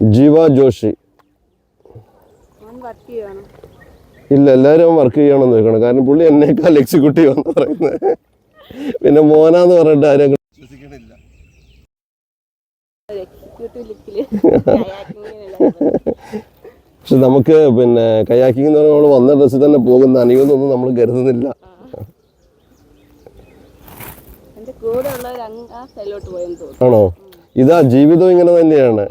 ജീവ ജോഷി. ഇല്ല എല്ലാവരും വർക്ക് ചെയ്യണമെന്ന് വെക്കണം കാരണം പുള്ളി എന്നേക്കാൾ എക്സിക്യൂട്ടീവ് എന്ന് പറയുന്നത്. പിന്നെ മോനാന്ന് പറഞ്ഞിട്ട് ആരും വിശ്വസിക്കണില്ല. പക്ഷെ നമുക്ക് പിന്നെ കയാക്കിംഗ് എന്ന് പറയുമ്പോൾ വന്ന ഡ്രസ്സിൽ തന്നെ പോകുന്ന അനിയൊന്നും നമ്മൾ കരുതുന്നില്ല. ആണോ? ഇതാ ജീവിതം ഇങ്ങനെ തന്നെയാണ്.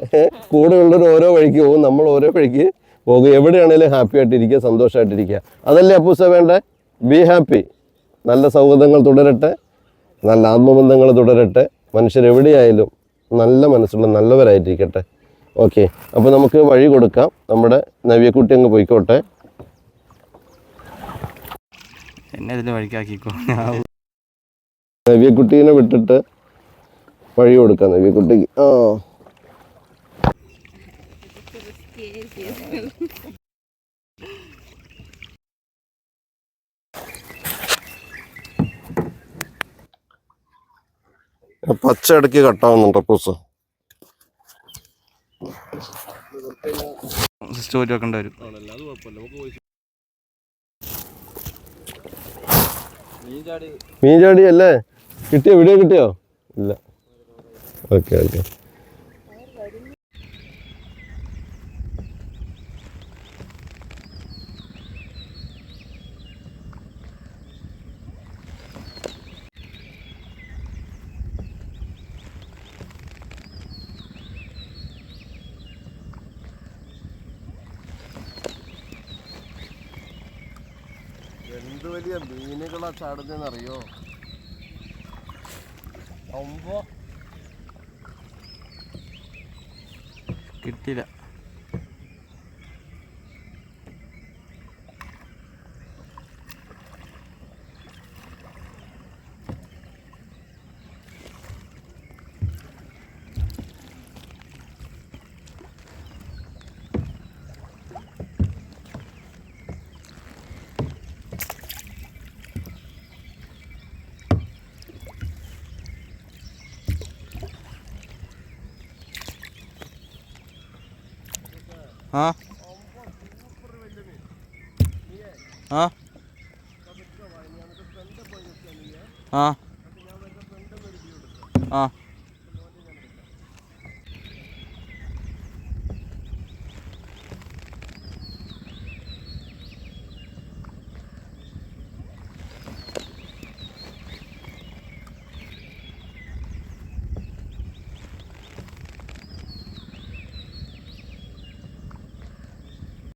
കൂടെ ഉള്ളവർ ഓരോ വഴിക്ക് പോകും നമ്മൾ ഓരോ വഴിക്ക് പോകും. എവിടെയാണേലും ഹാപ്പി ആയിട്ടിരിക്കുക സന്തോഷമായിട്ടിരിക്കുക അതല്ലേ അപ്പൂസ വേണ്ടേ? ബി ഹാപ്പി നല്ല സൗഹൃദങ്ങൾ തുടരട്ടെ. നല്ല ആത്മബന്ധങ്ങൾ തുടരട്ടെ. മനുഷ്യർ എവിടെയായാലും നല്ല മനസ്സുള്ള നല്ലവരായിട്ടിരിക്കട്ടെ ഓക്കെ അപ്പോൾ നമുക്ക് വഴി കൊടുക്കാം. നമ്മുടെ നവ്യക്കുട്ടി അങ്ങ് പോയിക്കോട്ടെ. എന്നെ ഇതിന്റെ വഴിക്കാക്കിക്കോ. നവ്യക്കുട്ടീനെ വിട്ടിട്ട് വഴി കൊടുക്കാൻ നോക്കി കുട്ടിക്ക്. ആ പച്ച ഇടയ്ക്ക് കട്ടാവുന്നുണ്ട് പൂസ? സ്റ്റോറി വെക്കേണ്ടി വരും. മീൻ ചാടി അല്ലേ കിട്ടിയോ? വീഡിയോ കിട്ടിയോ? ഇല്ല. Okay okay. എന്ത് വലിയ മീനുകളാ ചാടുന്നതെന്ന് അറിയോ കിട്ടിയില്ല ആ. ആ.